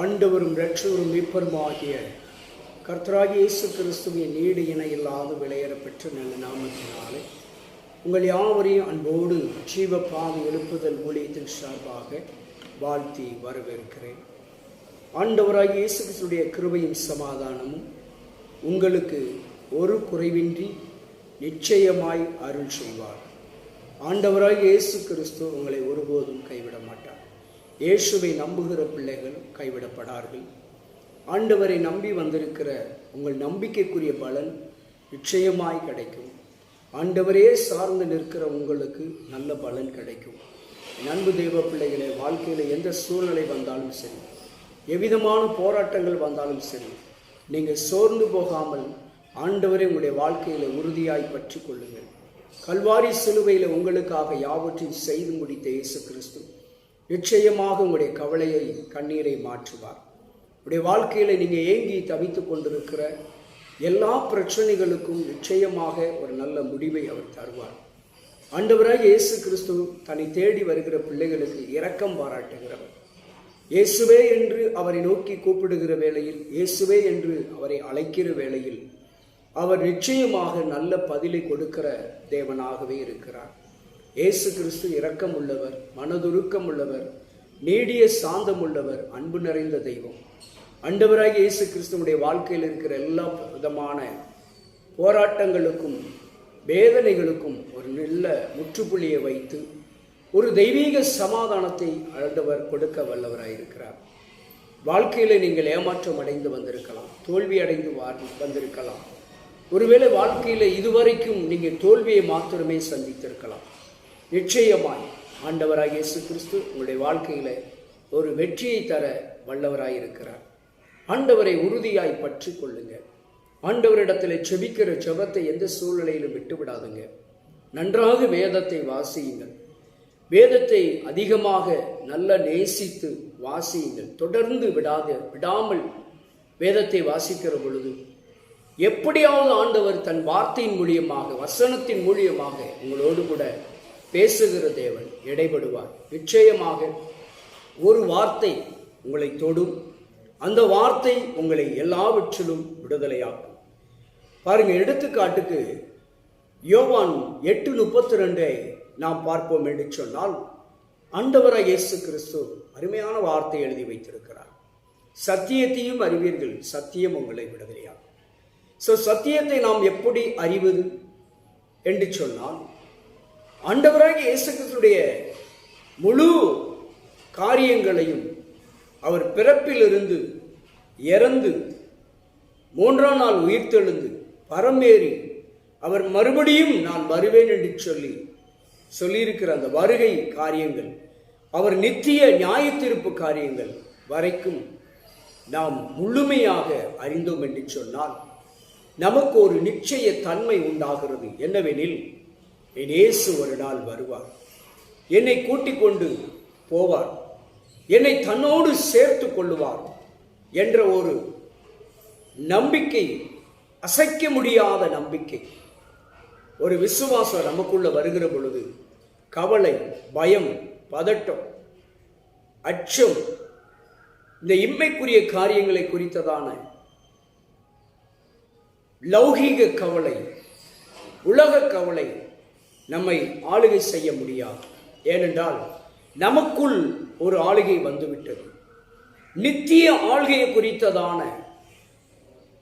ஆண்டவரும் இரட்சகரும் மீட்பருமாகிய கர்த்தராகி இயேசு கிறிஸ்துவின் நீடு இணை இல்லாத விளையர பெற்ற நல்ல நாமத்தினாலே உங்கள் யாவரையும் அன்போடு ஜீவ பாவி எழுப்புதல் ஊழியத்தின் சார்பாக வாழ்த்தி வரவேற்கிறேன். ஆண்டவராகி இயேசு கிறிஸ்துடைய கிருபையும் சமாதானமும் உங்களுக்கு ஒரு குறைவின்றி நிச்சயமாய் அருள் செய்வார். ஆண்டவராகி இயேசு கிறிஸ்து உங்களை ஒருபோதும் கைவிட மாட்டார். இயேசுவை நம்புகிற பிள்ளைகள் கைவிடப்படார்கள். ஆண்டவரை நம்பி வந்திருக்கிற உங்கள் நம்பிக்கைக்குரிய பலன் நிச்சயமாய் கிடைக்கும். ஆண்டவரே சார்ந்து நிற்கிற உங்களுக்கு நல்ல பலன் கிடைக்கும். என் அன்பு தெய்வ பிள்ளைகளை வாழ்க்கையில் எந்த சூழ்நிலை வந்தாலும் சரி எவ்விதமான போராட்டங்கள் வந்தாலும் சரி நீங்கள் சோர்ந்து போகாமல் ஆண்டவரை உங்களுடைய வாழ்க்கையில் உறுதியாய் பற்றி கொள்ளுங்கள். கல்வாரி சிலுவையில் உங்களுக்காக யாவற்றையும் செய்து முடித்த இயேசு கிறிஸ்து. நிச்சயமாக உங்களுடைய கவலையை கண்ணீரை மாற்றுவார். உடைய வாழ்க்கையில் நீங்கள் ஏங்கி தவித்து கொண்டிருக்கிற எல்லா பிரச்சனைகளுக்கும் நிச்சயமாக ஒரு நல்ல முடிவை அவர் தருவார். ஆண்டவராக இயேசு கிறிஸ்து தன்னை தேடி வருகிற பிள்ளைகளுக்கு இரக்கம் பாராட்டுகிறவர். இயேசுவே என்று அவரை நோக்கி கூப்பிடுகிற வேளையில் இயேசுவே என்று அவரை அழைக்கிற வேளையில் அவர் நிச்சயமாக நல்ல பதிலை கொடுக்கிற தேவனாகவே இருக்கிறார். இயேசு கிறிஸ்து இரக்கம் உள்ளவர் மனதுருக்கம் உள்ளவர் நீடிய சாந்தம் உள்ளவர் அன்பு நிறைந்த தெய்வம். அண்டவராக இயேசு கிறிஸ்துவனுடைய வாழ்க்கையில் இருக்கிற எல்லா விதமான போராட்டங்களுக்கும் வேதனைகளுக்கும் ஒரு நல்ல முற்றுப்புள்ளியை வைத்து ஒரு தெய்வீக சமாதானத்தை ஆண்டவர் கொடுக்க வல்லவராயிருக்கிறார் வாழ்க்கையில் நீங்கள் ஏமாற்றம் அடைந்து வந்திருக்கலாம் தோல்வி அடைந்து வந்திருக்கலாம். ஒருவேளை வாழ்க்கையில் இதுவரைக்கும் நீங்கள் தோல்வியை மாத்திரமே சந்தித்திருக்கலாம். நிச்சயமாய் ஆண்டவராக இயேசு கிறிஸ்து உங்களுடைய வாழ்க்கையில் ஒரு வெற்றியை தர வல்லவராயிருக்கிறார். ஆண்டவரை உறுதியாய் பற்றி கொள்ளுங்க ஆண்டவரிடத்தில் செபிக்கிற செபத்தை எந்த சூழ்நிலையிலும் விட்டு விடாதுங்க நன்றாக வேதத்தை வாசியுங்கள். வேதத்தை அதிகமாக நல்ல நேசித்து வாசியுங்கள். தொடர்ந்து விடாத விடாமல் வேதத்தை வாசிக்கிற பொழுது எப்படியாவது ஆண்டவர் தன் வார்த்தையின் மூலியமாக வசனத்தின் மூலியமாக உங்களோடு கூட பேசுகிற தேவன் இடைபடுவார். நிச்சயமாக ஒரு வார்த்தை உங்களை தொடும். அந்த வார்த்தை உங்களை எல்லாவற்றிலும் விடுதலையாக்கும். பாருங்க எடுத்துக்காட்டுக்கு யோவான் எட்டு முப்பத்தி ரெண்டை நாம் பார்ப்போம் என்று சொன்னால் ஆண்டவராக இயேசு கிறிஸ்து அருமையான வார்த்தை எழுதி வைத்திருக்கிறார். சத்தியத்தையும் அறிவீர்கள் சத்தியம் உங்களை விடுதலையாகும் ஸோ சத்தியத்தை நாம் எப்படி அறிவது என்று சொன்னால் ஆண்டவராக இயேசு கிறிஸ்துடைய முழு காரியங்களையும் அவர் பிறப்பிலிருந்து இறந்து மூன்றாம் நாள் உயிர்த்தெழுந்து பரமேறி அவர் மறுபடியும் நான் வருவேன் என்று சொல்லி சொல்லியிருக்கிற அந்த வருகை காரியங்கள் அவர் நித்திய நியாயத்தீர்ப்பு காரியங்கள் வரைக்கும் நாம் முழுமையாக அறிந்தோம் என்று சொன்னால் நமக்கு ஒரு நிச்சய தன்மை உண்டாகிறது. என்னவெனில் என் இயேசு ஒரு நாள் வருவார். என்னை கூட்டிக் கொண்டு போவார். என்னை தன்னோடு சேர்த்து கொள்ளுவார் என்ற ஒரு நம்பிக்கை அசைக்க முடியாத நம்பிக்கை. ஒரு விசுவாசம் நமக்குள்ள வருகிற பொழுது கவலை பயம் பதட்டம் அச்சம் இந்த இம்மைக்குரிய காரியங்களை குறித்ததான லௌகீக கவலை உலக கவலை நம்மை ஆளுகை செய்ய முடியாது. ஏனென்றால் நமக்குள் ஒரு ஆளுகை வந்துவிட்டது. நித்திய ஆள்கையை குறித்ததான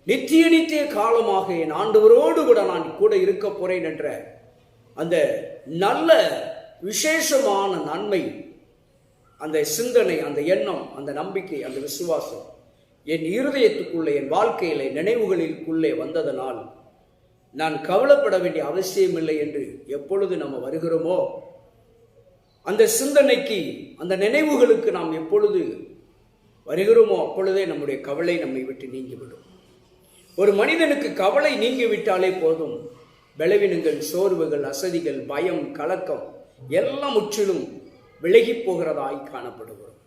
நித்திய நித்திய காலமாக என் ஆண்டவரோடு கூட நான் கூட இருக்க போறேன் என்ற அந்த நல்ல விசேஷமான நன்மை அந்த சிந்தனை அந்த எண்ணம் அந்த நம்பிக்கை அந்த விசுவாசம் என் இருதயத்துக்குள்ளே என் வாழ்க்கையில நினைவுகளிற்குள்ளே வந்ததனால் நான் கவலைப்பட வேண்டிய அவசியமில்லை என்று எப்பொழுது நம்ம வருகிறோமோ அந்த சிந்தனைக்கு அந்த நினைவுகளுக்கு நாம் எப்பொழுது வருகிறோமோ அப்பொழுதே நம்முடைய கவலை நம்மை விட்டு நீங்கிவிடும். ஒரு மனிதனுக்கு கவலை நீங்கிவிட்டாலே போதும். பலவீனங்கள் சோர்வுகள் அசதிகள் பயம் கலக்கம் எல்லாம் முற்றிலும் விலகி போகிறதாய் காணப்படுகிறோம்.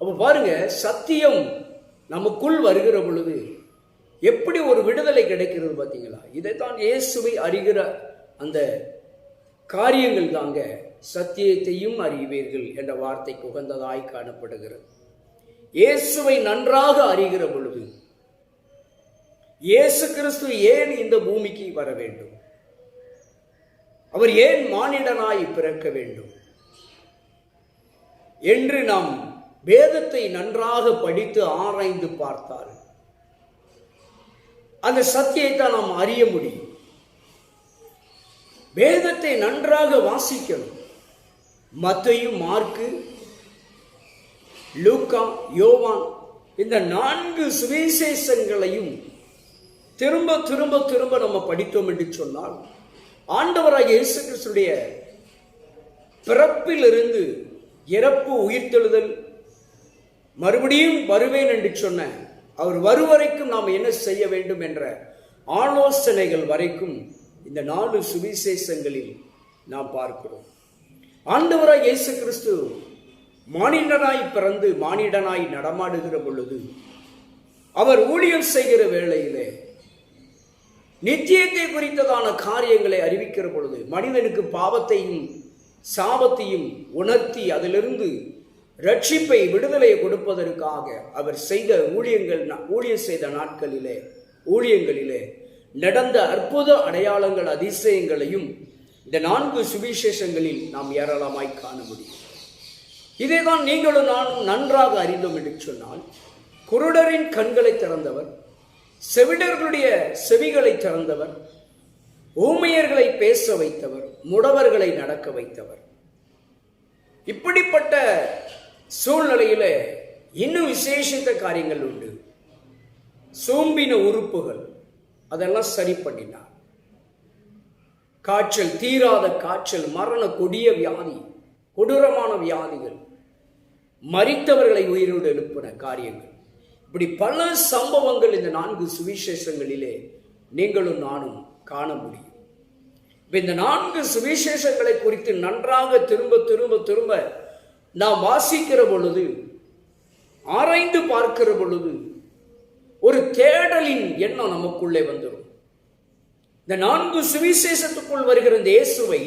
அப்போ பாருங்க சத்தியம் நமக்குள் வருகிற பொழுது எப்படி ஒரு விடுதலை கிடைக்கிறது பார்த்தீங்களா? இதைத்தான் இயேசுவை அறிகிற அந்த காரியங்கள் தாங்க சத்தியத்தையும் அறிவீர்கள் என்ற வார்த்தைக்கு உகந்ததாய் காணப்படுகிறது. இயேசுவை நன்றாக அறிகிற பொழுது இயேசு கிறிஸ்து ஏன் இந்த பூமிக்கு வர வேண்டும்? அவர் ஏன் மானிடனாய் பிறக்க வேண்டும்? என்று நாம் வேதத்தை நன்றாக படித்து ஆராய்ந்து பார்த்தார்கள் அந்த சத்தியத்தை நாம் அறிய முடியும். வேதத்தை நன்றாக வாசிக்கணும். மத்தையும் மார்க்கு லூக்கா யோவான் இந்த நான்கு சுவிசேஷங்களையும் திரும்ப திரும்ப திரும்ப நம்ம படித்தோம் என்று சொன்னால் ஆண்டவராக இயேசு கிறிஸ்துடைய பிறப்பிலிருந்து இறப்பு உயிர்த்தெழுதல் மறுபடியும் வருவேன் என்று சொன்ன அவர் வருவரைக்கும் நாம் என்ன செய்ய வேண்டும் என்ற ஆலோசனைகள் வரைக்கும் இந்த நாலு சுவிசேஷங்களில் நாம் பார்க்கிறோம். ஆண்டவராய் இயேசு கிறிஸ்து மானிடனாய் பிறந்து மானிடனாய் நடமாடுகிற பொழுது அவர் ஊழியம் செய்கிற வேளையிலே நித்தியத்தை குறித்ததான காரியங்களை அறிவிக்கிற பொழுது மனிதனுக்கு பாவத்தையும் சாபத்தையும் உணர்த்தி அதிலிருந்து ரட்சிப்பை விடுதலையை கொடுப்பதற்காக அவர் செய்த ஊழியங்கள் ஊழியம் செய்த நாட்களிலே ஊழியங்களிலே நடந்த அற்புத அடையாளங்கள் அதிசயங்களையும் இந்த நான்கு சுவிசேஷங்களில் நாம் ஏராளமாய் காண முடியும். இதைதான் நீங்களும் நானும் நன்றாக அறிந்தோம் என்று சொன்னால் குருடரின் கண்களை திறந்தவர் செவிடர்களுடைய செவிகளை திறந்தவர் ஊமையர்களை பேச வைத்தவர் முடவர்களை நடக்க வைத்தவர். இப்படிப்பட்ட சூழ்நிலையில இன்னும் விசேஷித்த காரியங்கள் உண்டு. சோம்பின உறுப்புகள் அதெல்லாம் சரி பண்ணினார் காய்ச்சல் தீராத காய்ச்சல் மரண கொடிய வியாதி கொடூரமான வியாதிகள் மறித்தவர்களை உயிரோடு எழுப்பின காரியங்கள். இப்படி பல சம்பவங்கள் இந்த நான்கு சுவிசேஷங்களிலே நீங்களும் நானும் காண முடியும். இந்த நான்கு சுவிசேஷங்களை குறித்து நன்றாக திரும்ப திரும்ப திரும்ப நாம் வாசிக்கிற பொழுது ஆராய்ந்து பார்க்கிற பொழுது ஒரு தேடலின் எண்ணம் நமக்குள்ளே வந்துடும் இந்த நான்கு சுவிசேஷத்துக்குள் வருகிற இந்த இயேசுவை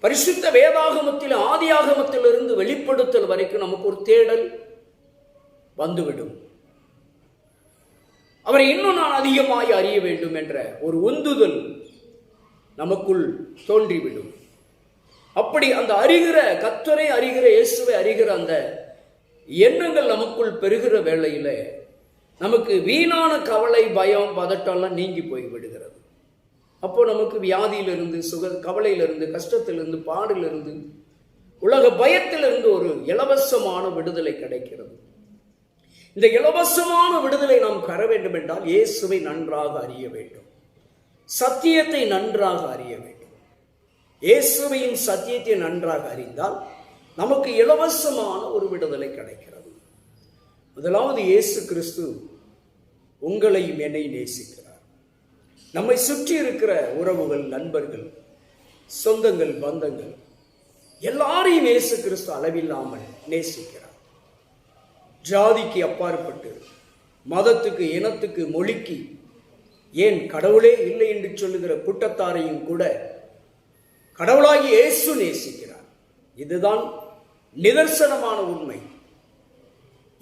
பரிசுத்த வேதாகமத்தில் ஆதியாகமத்திலிருந்து வெளிப்படுத்தல் வரைக்கும் நமக்கு ஒரு தேடல் வந்துவிடும். அவரை இன்னும் நான் அதிகமாய் அறிய வேண்டும் என்ற ஒரு உந்துதல் நமக்குள் தோன்றிவிடும். அப்படி அந்த அறிகிற கத்தரை அறிகிற இயேசுவை அறிகிற அந்த எண்ணங்கள் நமக்குள் பெறுகிற வேளையில நமக்கு வீணான கவலை பயம் பதட்டம்லாம் நீங்கி போய் விடுகிறது. அப்போ நமக்கு வியாதியிலிருந்து சுக கவலையிலிருந்து கஷ்டத்திலிருந்து பாடிலிருந்து உலக பயத்திலிருந்து ஒரு இலவசமான விடுதலை கிடைக்கிறது. இந்த இலவசமான விடுதலை நாம் பெற வேண்டும் என்றால் இயேசுவை நன்றாக அறிய வேண்டும். சத்தியத்தை நன்றாக அறிய வேண்டும். இயேசுவையின் சத்தியத்தை நன்றாக அறிந்தால் நமக்கு இலவசமான ஒரு விடுதலை கிடைக்கிறது. முதலாவது இயேசு கிறிஸ்து உங்களையும் என்னை நேசிக்கிறார். நம்மை சுற்றி இருக்கிற உறவுகள் நண்பர்கள் சொந்தங்கள் பந்தங்கள் எல்லாரையும் இயேசு கிறிஸ்து அளவில்லாமல் நேசிக்கிறார். ஜாதிக்கு அப்பாற்பட்டு மதத்துக்கு இனத்துக்கு மொழிக்கு ஏன் கடவுளே இல்லை என்று சொல்லுகிற கூட்டத்தாரையும் கூட கடவுளாகி இயேசு நேசிக்கிறார். இதுதான் நிதர்சனமான உண்மை.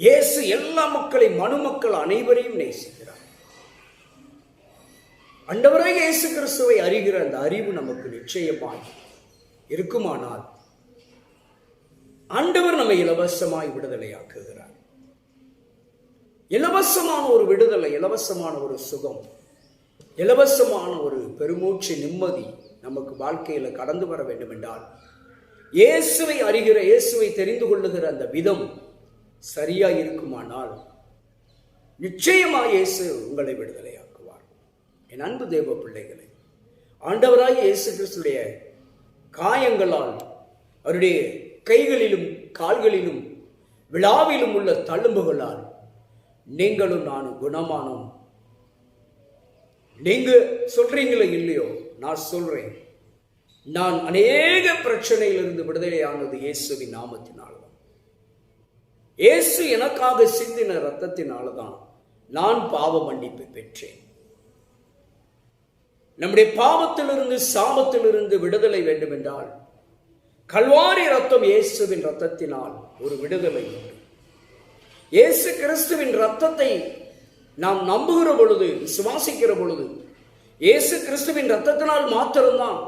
இயேசு எல்லா மக்களை மனுமக்கள் அனைவரையும் நேசிக்கிறார். அண்டவராக இயேசு கிறிஸ்துவை அறிகிற அந்த அறிவு நமக்கு நிச்சயமாய் இருக்குமானால் ஆண்டவர் நம்மை இலவசமாய் விடுதலையாக்குகிறார். இலவசமான ஒரு விடுதலை இலவசமான ஒரு சுகம் இலவசமான ஒரு பெருமூச்சு நிம்மதி நமக்கு வாழ்க்கையில் கடந்து வர வேண்டும் என்றால் இயேசுவை அறிகிற இயேசுவை தெரிந்து கொள்ளுகிற அந்த விதம் சரியா இருக்குமானால் நிச்சயமா இயேசு உங்களை விடுதலையாக்குவார். என் அன்பு தேவ பிள்ளைகளை ஆண்டவராக இயேசு கிறிஸ்துடைய காயங்களால் அவருடைய கைகளிலும் கால்களிலும் விழாவிலும் உள்ள தழும்புகளால் நீங்களும் நானும் குணமானோம். நீங்க சொல்றீங்களோ இல்லையோ நான் சொல்றேன். நான் அநேக பிரச்சனையிலிருந்து விடுதலையானது இயேசுவின் நாமத்தினால்தான். இயேசு எனக்காக சிந்தின ரத்தத்தினால்தான் நான் பாவ மன்னிப்பு பெற்றேன். நம்முடைய பாவத்திலிருந்து சாபத்திலிருந்து விடுதலை வேண்டும் என்றால் கல்வாரி ரத்தம் இயேசுவின் ரத்தத்தினால் ஒரு விடுதலை உண்டு. இயேசு கிறிஸ்துவின் ரத்தத்தை நாம் நம்புகிற பொழுது விசுவாசிக்கிற பொழுது இயேசு கிறிஸ்துவின் ரத்தத்தினால் மாத்திரம்தான்.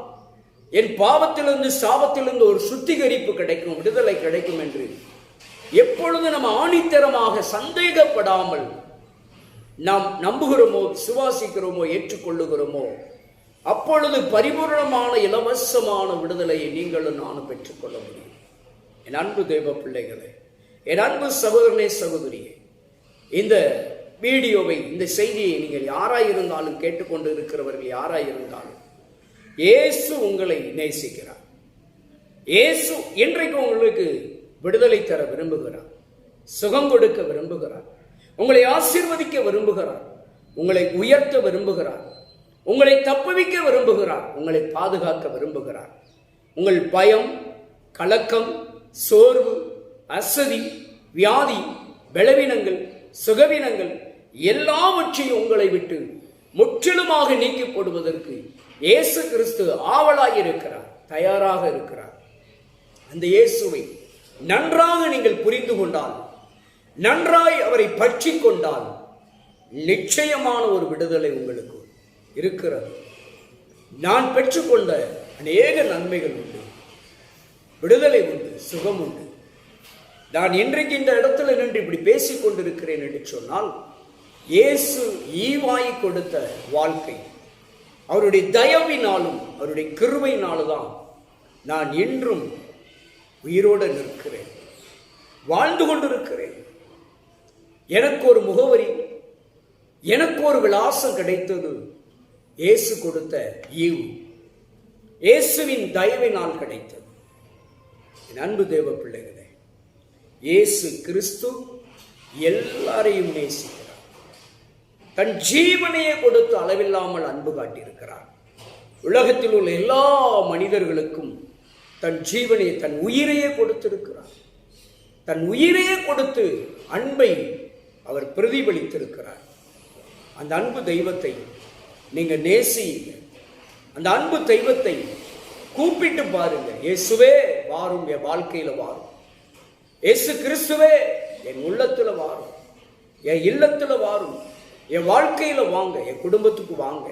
என் பாவத்திலிருந்து சாபத்திலிருந்து ஒரு சுத்திகரிப்பு கிடைக்கும் விடுதலை கிடைக்கும் என்று. எப்பொழுது நம்ம ஆணித்தரமாக சந்தேகப்படாமல் நாம் நம்புகிறோமோ விசுவாசிக்கிறோமோ ஏற்றுக்கொள்ளுகிறோமோ அப்பொழுது பரிபூர்ணமான இலவசமான விடுதலையை நீங்களும் நானும் பெற்றுக்கொள்ள முடியும். என் அன்பு தெய்வ பிள்ளைகளே என் அன்பு சகோதரனே சகோதரியே இந்த வீடியோவை இந்த செய்தியை நீங்கள் யாராயிருந்தாலும் கேட்டுக்கொண்டு இருக்கிறவர்கள் யாராயிருந்தாலும் இயேசு உங்களை நேசிக்கிறார். இயேசு இன்றைக்கு உங்களுக்கு விடுதலை தர விரும்புகிறார் சுகம் கொடுக்க விரும்புகிறார் உங்களை ஆசீர்வதிக்க விரும்புகிறார் உங்களை உயர்த்த விரும்புகிறார் உங்களை தப்புவிக்க விரும்புகிறார் உங்களை பாதுகாக்க விரும்புகிறார். உங்கள் பயம் கலக்கம் சோர்வு அசதி வியாதி பலவீனங்கள் சுகவீனங்கள் எல்லாவற்றையும் உங்களை விட்டு முற்றிலுமாக நீக்கி போடுவதற்கு இயேசு கிறிஸ்து ஆவலாக இருக்கிறார் தயாராக இருக்கிறார். அந்த இயேசுவை நன்றாக நீங்கள் புரிந்து கொண்டால் நன்றாய் அவரை பற்றி கொண்டால் நிச்சயமான ஒரு விடுதலை உங்களுக்கு இருக்கிறது. நான் பெற்றுக்கொண்ட அநேக நன்மைகள் உண்டு விடுதலை உண்டு சுகம் உண்டு. நான் இன்றைக்கு இந்த இடத்துல நின்று இப்படி பேசிக் கொண்டிருக்கிறேன் என்று சொன்னால் இயேசு ஈவாய் கொடுத்த வாழ்க்கை. அவருடைய தயவினாலும் அவருடைய கிருபையினாலும் தான் நான் இன்றும் உயிரோடு நிற்கிறேன். வாழ்ந்து கொண்டிருக்கிறேன். எனக்கு ஒரு முகவரி எனக்கு ஒரு விலாசம் கிடைத்தது இயேசு கொடுத்த ஈவு. இயேசுவின் தயவினால் கிடைத்தது. என் அன்பு தேவ பிள்ளைகளே இயேசு கிறிஸ்து எல்லாரையும் நேசிக்கிறார் தன் ஜீவனையே கொடுத்து அளவில்லாமல் அன்பு காட்டியிருக்கிறார். உலகத்தில் உள்ள எல்லா மனிதர்களுக்கும் தன் ஜீவனை தன் உயிரையே கொடுத்திருக்கிறார். தன் உயிரையே கொடுத்து அன்பை அவர் பிரதிபலித்திருக்கிறார். அந்த அன்பு தெய்வத்தை நீங்கள் நேசியுங்க. அந்த அன்பு தெய்வத்தை கூப்பிட்டு பாருங்க. இயேசுவே வாரும் என் வாழ்க்கையில் வாரும். இயேசு கிறிஸ்துவே என் உள்ளத்தில் வாரும். என் இல்லத்தில் வாரும். என் வாழ்க்கையில் வாங்க என் குடும்பத்துக்கு வாங்க.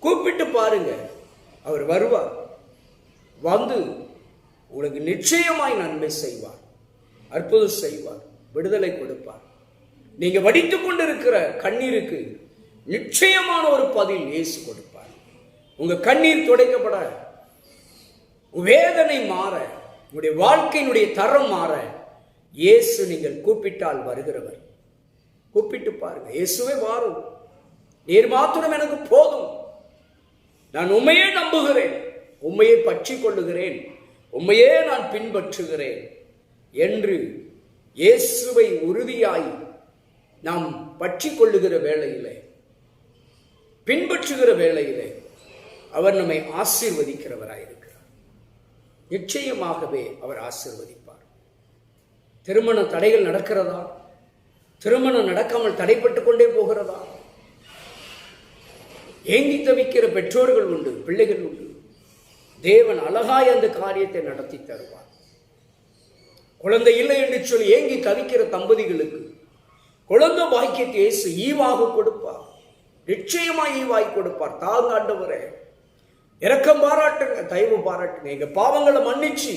கூப்பிட்டு பாருங்க. அவர் வருவார். வந்து உனக்கு நிச்சயமாய் நன்மை செய்வார். அற்புதம் செய்வார். விடுதலை கொடுப்பார். நீங்க வடித்து கொண்டிருக்கிற கண்ணீருக்கு நிச்சயமான ஒரு பதில் இயேசு கொடுப்பார். உங்க கண்ணீர் துடைக்கப்பட வேதனை மாற உங்களுடைய வாழ்க்கையினுடைய தரம் மாற இயேசு நீங்கள் கூப்பிட்டால் வருகிறவர். கூப்பிட்டு பாருங்க. இயேசுவே வாரும். நீர் மாத்திரம் எனக்கு போதும். நான் உண்மையே நம்புகிறேன். உண்மையை பற்றி கொள்ளுகிறேன் உண்மையே நான் பின்பற்றுகிறேன் என்று இயேசுவை உறுதியாய் நாம் பற்றி கொள்ளுகிற வேளையிலே பின்பற்றுகிற வேளையிலே அவர் நம்மை ஆசீர்வதிக்கிறவராயிருக்கிறார். நிச்சயமாகவே அவர் ஆசீர்வதிப்பார். திருமண தடைகள் நடக்கிறதா? திருமணம் நடக்காமல் தடைப்பட்டு கொண்டே போகிறதா? ஏங்கி தவிக்கிற பெற்றோர்கள் உண்டு பிள்ளைகள் உண்டு. தேவன் அழகாய் அந்த காரியத்தை நடத்தி தருவார். குழந்தை இல்லை என்று சொல்லி ஏங்கி தவிக்கிற தம்பதிகளுக்கு குழந்தை பாக்கியத்தை இயேசு ஈவாக கொடுப்பார். நிச்சயமா ஈவாய் கொடுப்பார். தாங்க ஆண்டவரே இரக்கம் பாராட்டுங்க தயவு பாராட்டுங்க. எங்க பாவங்களை மன்னிச்சு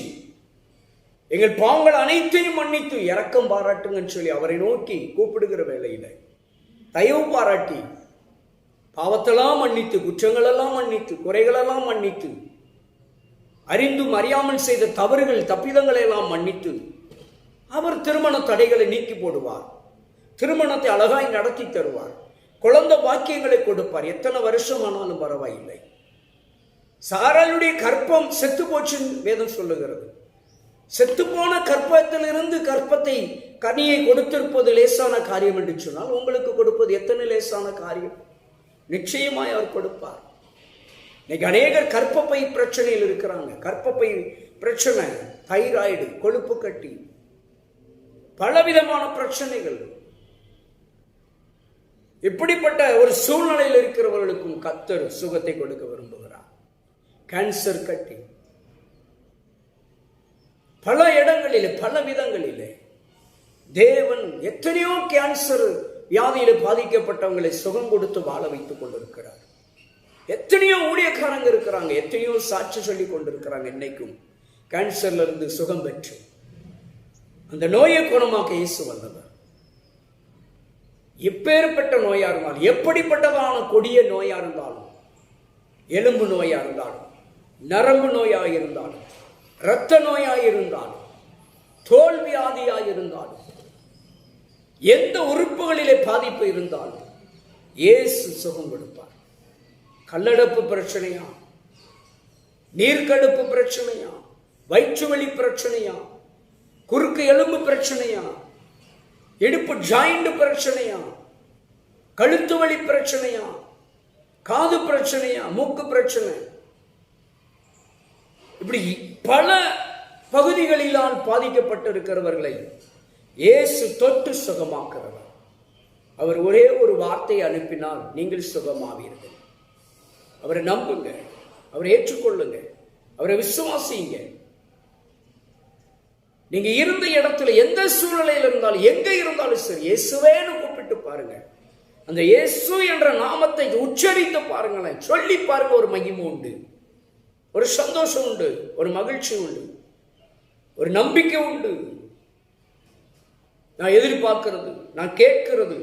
எங்கள் பாவங்கள் அனைத்தையும் மன்னித்து இரக்கம் பாராட்டுங்கன்னு சொல்லி அவரை நோக்கி கூப்பிடுகிற வேலையில் தயவு பாராட்டி பாவத்தெல்லாம் மன்னித்து குற்றங்களெல்லாம் மன்னித்து குறைகளெல்லாம் மன்னித்து அறிந்தும் அறியாமல் செய்த தவறுகள் தப்பிதங்களை எல்லாம் மன்னித்து அவர் திருமண தடைகளை நீக்கி போடுவார். திருமணத்தை அழகாய் நடத்தி தருவார். குழந்தை பாக்கியங்களை கொடுப்பார். எத்தனை வருஷம் ஆனாலும் பரவாயில்லை. சாராளுடைய கற்பம் செத்து போச்சுன்னு வேதம் சொல்லுகிறது. செத்துப்போன கற்பத்திலிருந்து கற்பத்தை கனியை கொடுத்திருப்பது லேசான காரியம் என்று சொன்னால் உங்களுக்கு கொடுப்பது எத்தனை லேசான காரியம்? நிச்சயமாய் அவர் கொடுப்பார். இன்னைக்கு அநேகர் கற்பப்பை பிரச்சனையில் இருக்கிறாங்க. கற்பப்பை பிரச்சனை தைராய்டு கொழுப்பு கட்டி பலவிதமான பிரச்சனைகள். இப்படிப்பட்ட ஒரு சூழ்நிலையில் இருக்கிறவர்களுக்கும் கத்தர் சுகத்தை கொடுக்க விரும்புகிறார். கேன்சர் கட்டி பல இடங்களிலே பல விதங்களிலே தேவன் எத்தனையோ கேன்சர் வியாதியில பாதிக்கப்பட்டவங்களை சுகம் கொடுத்து வாழ வைத்துக் கொண்டிருக்கிறார். எத்தனையோ ஊழியக்காரங்க இருக்கிறாங்க எத்தனையோ சாட்சி சொல்லி கொண்டிருக்கிறாங்க இன்னைக்கும். கேன்சர்ல இருந்து சுகம் பெற்று. அந்த நோயை குணமாக்க இயேசு வந்தவர். எப்பேற்பட்ட நோயா இருந்தாலும் எப்படிப்பட்டதான கொடிய நோயா இருந்தாலும் எலும்பு நோயா இருந்தாலும் நரம்பு நோயாக இருந்தாலும் இரத்த நோயாயிருந்தாலும் தோல் வியாதியாயிருந்தாலும் எந்த உறுப்புகளிலே பாதிப்பு இருந்தாலும் இயேசு சுகம் கொடுப்பார். கல்லடப்பு பிரச்சனையா? நீர்க்கடுப்பு பிரச்சனையா? வயிற்று வலி பிரச்சனையா? குறுக்கு எலும்பு பிரச்சனையா? இடுப்பு ஜாயிண்ட் பிரச்சனையா? கழுத்து வலி பிரச்சனையா? காது பிரச்சனையா? மூக்கு பிரச்சனை? இப்படி பல பகுதிகளிலால் பாதிக்கப்பட்டிருக்கிறவர்களை இயேசு தொட்டு சுகமாக்குறவர். அவர் ஒரே ஒரு வார்த்தையை அனுப்பினால் நீங்கள் சுகமாவீர்கள். அவரை நம்புங்க அவரை ஏற்றுக்கொள்ளுங்க அவரை விசுவாசியுங்க. நீங்க இருந்த இடத்துல எந்த சூழ்நிலையில் இருந்தாலும் எங்க இருந்தாலும் சரி இயேசுவேன்னு கூப்பிட்டு பாருங்க. அந்த இயேசு என்ற நாமத்தை உச்சரித்து பாருங்களேன் சொல்லி பாருங்க ஒரு மகிமை உண்டு. ஒரு சந்தோஷம் உண்டு ஒரு மகிழ்ச்சி உண்டு ஒரு நம்பிக்கை உண்டு. நான் எதிர்பார்க்கிறது நான் கேட்கிறது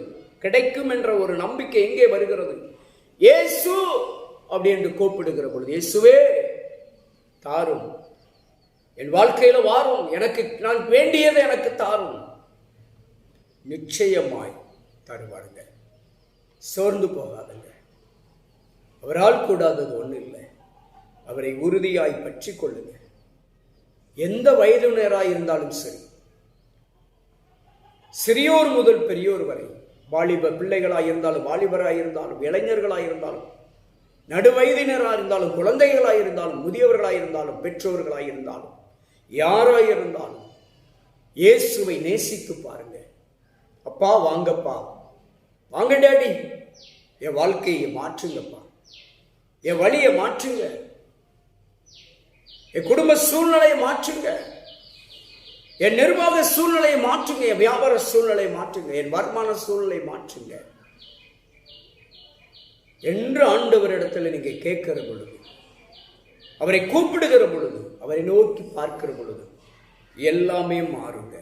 கிடைக்கும் என்ற ஒரு நம்பிக்கை எங்கே வருகிறது? இயேசு அப்படி என்று கூப்பிடுகிற பொழுது இயேசுவே தாரும். என் வாழ்க்கையில வாரும். எனக்கு நான் வேண்டியதை எனக்கு தாரும். நிச்சயமாய் தருவாருங்க. சோர்ந்து போகாதுங்க. அவரால் கூடாதது ஒன்றும் இல்லை அவரை உறுதியாய் பற்றி கொள்ளுங்க எந்த வயதினராய் இருந்தாலும் சரி சிறியோர் முதல் பெரியோர் வரை வாலிப பிள்ளைகளாக இருந்தாலும் வாலிபராக இருந்தாலும் இளைஞர்களாக இருந்தாலும் நடுவயதினராக இருந்தாலும் குழந்தைகளாக இருந்தாலும் முதியவர்களாக இருந்தாலும் பெற்றோர்களாக இருந்தாலும் யாராக இருந்தாலும் இயேசுவை நேசித்து பாருங்க அப்பா வாங்கப்பா. வாங்க டேடி. என் வாழ்க்கையை மாற்றுங்கப்பா. என் வழியை மாற்றுங்க. என் குடும்ப சூழ்நிலையை மாற்றுங்க. என் நிர்வாக சூழ்நிலையை மாற்றுங்க. என் வியாபார சூழ்நிலையை மாற்றுங்க. என் வருமான சூழ்நிலை மாற்றுங்க. என்று ஆண்டவரிடத்தில் நீங்கள் கேட்கிற பொழுது அவரை கூப்பிடுகிற பொழுது அவரை நோக்கி பார்க்கிற பொழுது எல்லாமே மாறுங்க.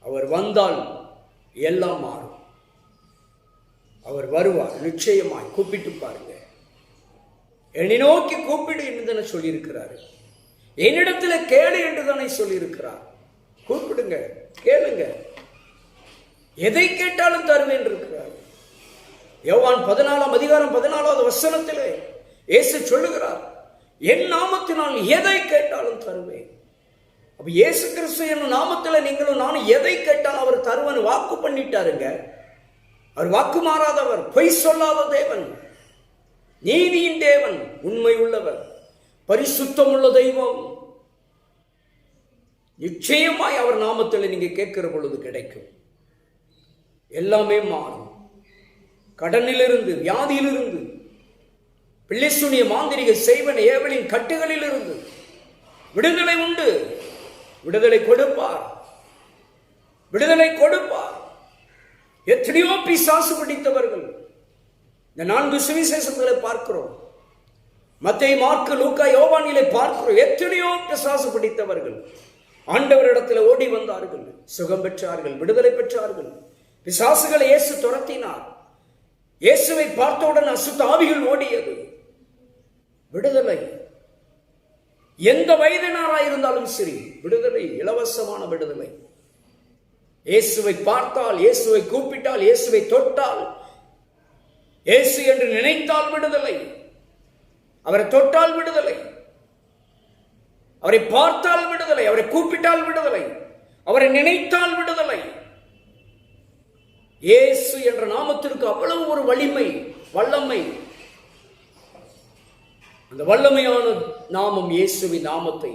அவர் வந்தால் எல்லாம் மாறும். அவர் வருவார். நிச்சயமாய் கூப்பிட்டு பாருங்க. என்னை நோக்கி கூப்பிடு என்று சொல்லியிருக்கிறாரு. என்னிடத்தில் கேளு என்று தானே சொல்லியிருக்கிறார். கூப்பிடுங்க கேளுங்க. எதை கேட்டாலும் தருவேன் இருக்கிறார். யோவான் பதினாலாம் அதிகாரம் பதினாலாவது வசனத்திலே இயேசு சொல்லுகிறார் என் நாமத்தினால் எதை கேட்டாலும் தருவேன். அப்போ இயேசு கிறிஸ்து என்னும் நாமத்தில் நீங்களும் நானும் எதை கேட்டாலும் அவர் தருவன் வாக்கு பண்ணிட்டாருங்க. அவர் வாக்கு மாறாதவர் பொய் சொல்லாத தேவன். நீதியின் தேவன் உண்மை உள்ளவர். பரிசுத்தம் உள்ள தெய்வம். நிச்சயமாய் அவர் நாமத்தில் நீங்க கேட்கிற பொழுது கிடைக்கும். எல்லாமே மாறும். கடனிலிருந்து வியாதியிலிருந்து பிள்ளைசுனிய மாந்திரிக செய்வன் ஏவலின் கட்டுகளிலிருந்து விடுதலை உண்டு. விடுதலை கொடுப்பார். விடுதலை கொடுப்பார். எத்தனையோ பிசாசு பிடித்தவர்கள். இந்த நான்கு சுவிசேஷங்களை பார்க்கிறோம். மத்தை மார்க்கு லூக்கா யோவானிலே பார்க்கிறோம். எத்தனையோ பிசாசு பிடித்தவர்கள். ஆண்டவரிடத்தில் ஓடி வந்தார்கள் சுகம் பெற்றார்கள் விடுதலை பெற்றார்கள். பிசாசுகளை இயேசு துரத்தினார். இயேசுவை பார்த்தவுடன் அசுத்த ஆவிகள் ஓடியது. விடுதலை. எந்த வயதினராக இருந்தாலும் சரி விடுதலை இலவசமான விடுதலை. இயேசுவை பார்த்தால் இயேசுவை கூப்பிட்டால் இயேசுவை தொட்டால் இயேசு என்று நினைத்தால் விடுதலை. அவரை தொட்டால் விடுதலை. அவரை பார்த்தால் விடுதலை அவரை கூப்பிட்டால் விடுதலை அவரை நினைத்தால் விடுதலை. இயேசு என்ற நாமத்திற்கு அவ்வளவு ஒரு வலிமை வல்லமை. அந்த வல்லமையான நாமம் இயேசுவின் நாமத்தை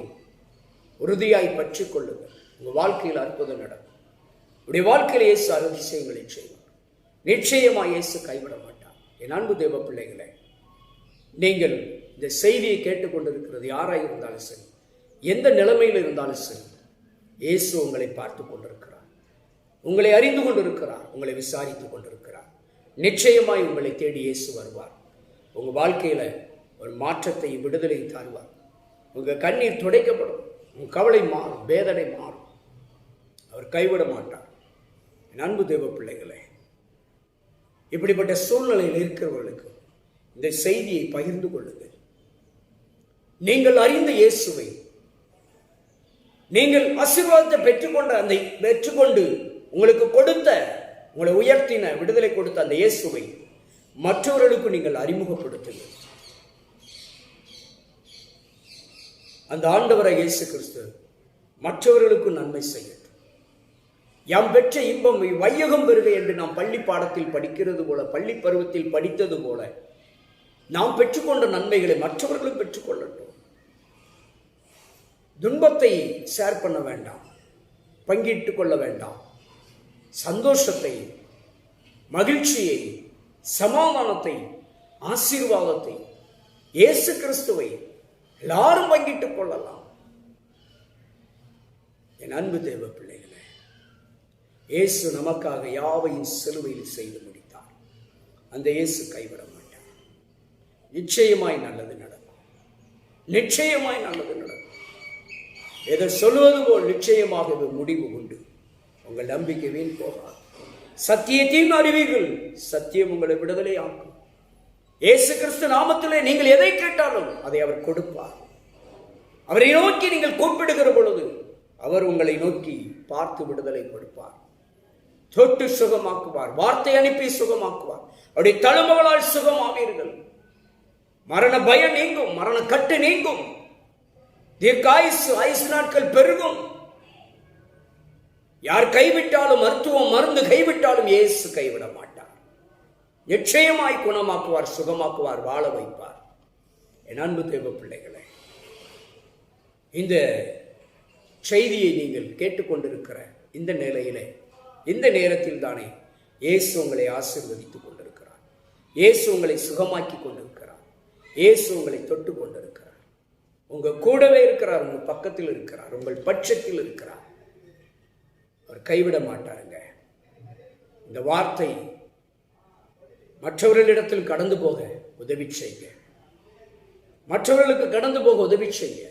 உறுதியாய் பற்றி கொள்ளுங்கள். உங்கள் வாழ்க்கையில் அற்புதம் நடக்கும். உடைய வாழ்க்கையில் இயேசு அதிசயங்களை செய்வார். நிச்சயமா இயேசு கைவிட மாட்டார். என் அன்பு தேவ பிள்ளைகளை நீங்கள் இந்த செய்தியை கேட்டுக்கொண்டிருக்கிறது யாராக இருந்தாலும் சரி எந்த நிலைமையில் இருந்தாலும் சரி இயேசு உங்களை பார்த்து கொண்டிருக்கிறார். உங்களை அறிந்து கொண்டிருக்கிறார் உங்களை விசாரித்து கொண்டிருக்கிறார். நிச்சயமாய் உங்களை தேடி இயேசு வருவார். உங்கள் வாழ்க்கையில் ஒரு மாற்றத்தை விடுதலை தருவார். உங்கள் கண்ணீர் துடைக்கப்படும். உங்கள் கவலை மாறும் வேதனை மாறும். அவர் கைவிட மாட்டார். என் அன்பு தேவ பிள்ளைகளே இப்படிப்பட்ட சூழ்நிலையில் இருக்கிறவர்களுக்கு இந்த செய்தியை பகிர்ந்து கொள்ளுங்கள். நீங்கள் அறிந்த இயேசுவை நீங்கள் ஆசீர்வாதத்தை பெற்றுக்கொண்ட அந்த பெற்றுக்கொண்டு உங்களுக்கு கொடுத்த உங்களை உயர்த்தின விடுதலை கொடுத்த அந்த இயேசுவை மற்றவர்களுக்கு நீங்கள் அறிமுகப்படுத்துங்கள். அந்த ஆண்டவரை இயேசு கிறிஸ்து மற்றவர்களுக்கு நன்மை செய்யட்டும். யாம் பெற்ற இன்பம் வையகம் பெறுக என்று நாம் பள்ளி பாடத்தில் படிக்கிறது போல பள்ளி பருவத்தில் படித்தது போல நாம் பெற்றுக்கொண்ட நன்மைகளை மற்றவர்களும் பெற்றுக்கொள்ளட்டும். துன்பத்தை ஷேர் பண்ண வேண்டாம். பங்கிட்டு கொள்ள வேண்டாம். சந்தோஷத்தை மகிழ்ச்சியை சமாதானத்தை ஆசீர்வாதத்தை இயேசு கிறிஸ்துவை எல்லாரும் பங்கிட்டுக் கொள்ளலாம். என் அன்பு தேவ பிள்ளைகளே இயேசு நமக்காக யாவையும் சிலுவையில் செய்து முடித்தார். அந்த இயேசு கைவிட மாட்டார். நிச்சயமாய் நல்லது நடக்கும். நிச்சயமாய் நல்லது நடக்கும். எதை சொல்வது போல் நிச்சயமாகவே முடிவு உண்டு. உங்கள் நம்பிக்கை வீண் போகாது. சத்தியத்தையும் அறிவீர்கள். சத்தியம் உங்களை விடுதலை ஆக்கும். இயேசு கிறிஸ்து நாமத்திலே நீங்கள் எதை கேட்டாலும் அதை அவர் கொடுப்பார். அவரை நோக்கி நீங்கள் கூப்பிடுகிற பொழுது அவர் உங்களை நோக்கி பார்த்து விடுதலை கொடுப்பார். தொட்டு சுகமாக்குவார். வார்த்தை அனுப்பி சுகமாக்குவார். அவருடைய தழும்புகளால் சுகமாவீர்கள். மரண பயம் நீங்கும். மரண கட்டு நீங்கும். தீர்க்காயுசு ஆயுசு நாட்கள் பெருகும். யார் கைவிட்டாலும் மருத்துவம் மருந்து கைவிட்டாலும் இயேசு கைவிட மாட்டார். நிச்சயமாய் குணமாக்குவார் சுகமாக்குவார் வாழ வைப்பார். என் அன்பு தேவ பிள்ளைகளை இந்த செய்தியை நீங்கள் கேட்டுக்கொண்டிருக்கிற இந்த நிலையிலே இந்த நேரத்தில் தானே இயேசு உங்களை ஆசீர்வதித்துக் கொண்டிருக்கிறார். இயேசு உங்களை சுகமாக்கி கொண்டிருக்கிறார். இயேசு உங்களை தொட்டு கொண்டிருக்கிறார். உங்கள் கூடவே இருக்கிறார் உங்கள் பக்கத்தில் இருக்கிறார் உங்கள் பட்சத்தில் இருக்கிறார். அவர் கைவிட மாட்டாருங்க. இந்த வார்த்தை மற்றவர்களிடத்தில் கடந்து போக உதவி செய்ய மற்றவர்களுக்கு கடந்து போக உதவி செய்ய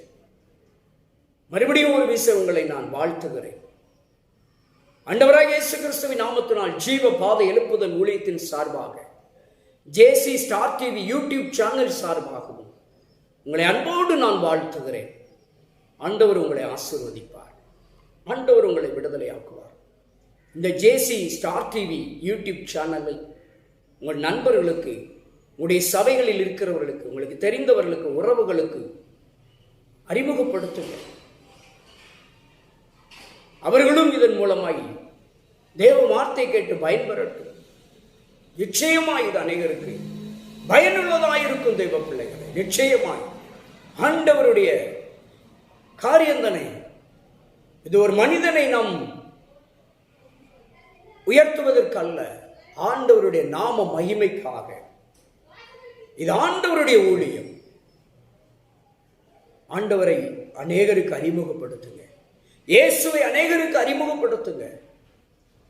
மறுபடியும் ஒரு வீச உங்களை நான் வாழ்த்துகிறேன். அண்டவராக இயேசு கிறிஸ்துவின் நாமத்தினால் ஜீவ பாதை எழுப்புதல் ஊழியத்தின் சார்பாக JC star TV YouTube channel சார்பாகவும் உங்களை அன்போடு நான் வாழ்த்துகிறேன். ஆண்டவர் உங்களை ஆசீர்வதிப்பார். ஆண்டவர் உங்களை விடுதலையாக்குவார். இந்த ஜேசி ஸ்டார் டிவி யூடியூப் சேனலை உங்கள் நண்பர்களுக்கு உங்களுடைய சபைகளில் இருக்கிறவர்களுக்கு உங்களுக்கு தெரிந்தவர்களுக்கு உறவுகளுக்கு அறிமுகப்படுத்துங்கள் அவர்களும் இதன் மூலமாய் தேவ வார்த்தை கேட்டு பயன்பெறட்டும். நிச்சயமாய் இது அனைவருக்கு பயனுள்ளதாயிருக்கும் தெய்வ பிள்ளைகளை. நிச்சயமாய். ஆண்டவருடைய காரியந்தனை இது ஒரு மனிதனை நாம் உயர்த்துவதற்கு அல்ல ஆண்டவருடைய நாம மகிமைக்காக. இது ஆண்டவருடைய ஊழியம். ஆண்டவரை அநேகருக்கு அறிமுகப்படுத்துங்க. இயேசுவை அநேகருக்கு அறிமுகப்படுத்துங்க.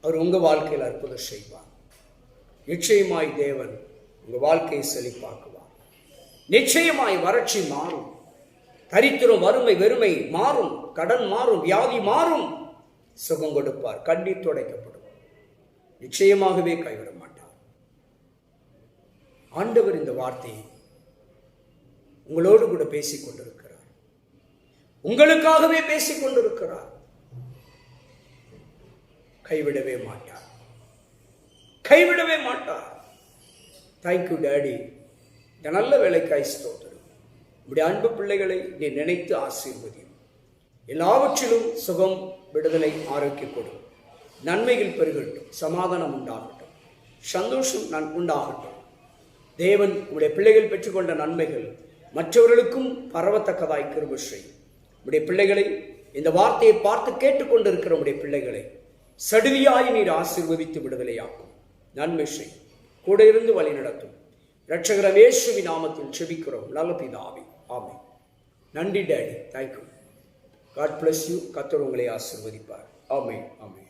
அவர் உங்க வாழ்க்கையில் அற்புதம் செய்வார். நிச்சயமாய் தேவன் உங்க வாழ்க்கையை செழிப்பாக்குவார். நிச்சயமாய் வறட்சி மாறும். தரித்திரம் வறுமை வெறுமை மாறும் கடன் மாறும் வியாதி மாறும். சுகம் கொடுப்பார் கண்ணீர் துடைக்கப்படும். நிச்சயமாகவே கைவிட மாட்டார். ஆண்டவர் இந்த வார்த்தையை உங்களோடு கூட பேசிக் கொண்டிருக்கிறார். உங்களுக்காகவே பேசிக் கொண்டிருக்கிறார். கைவிடவே மாட்டார். கைவிடவே மாட்டார். தேங்க்யூ டேடி இந்த நல்ல வேலைக்காய் ஸ்தோத்திரம். உடைய அன்பு பிள்ளைகளை நீ நினைத்து ஆசீர்வதியும். எல்லாவற்றிலும் சுகம் விடுதலை ஆரோக்கியம் கொடும் நன்மைகள் பெருகட்டும் சமாதானம் உண்டாகட்டும். சந்தோஷம் நன் உண்டாகட்டும். தேவன் உங்களுடைய பிள்ளைகள் பெற்றுக்கொண்ட நன்மைகள் மற்றவர்களுக்கும் பரவத்தக்கதாய் கிருப செய்யும். உடைய பிள்ளைகளை இந்த வார்த்தையை பார்த்து கேட்டுக்கொண்டிருக்கிற உடைய பிள்ளைகளை சடுதியாய் நீர் ஆசீர்வதித்து விடுதலையாக்கும். நன்மை செய் கூட இருந்து வழி நடத்தும் ரட்சகர நாமத்தில் செபிக்கிறோம். நல்ல பிதாவி. ஆமை நன்றி daddy. Thank you God bless you கத்தர் உங்களை ஆசீர்வதிப்பார். ஆமை ஆமை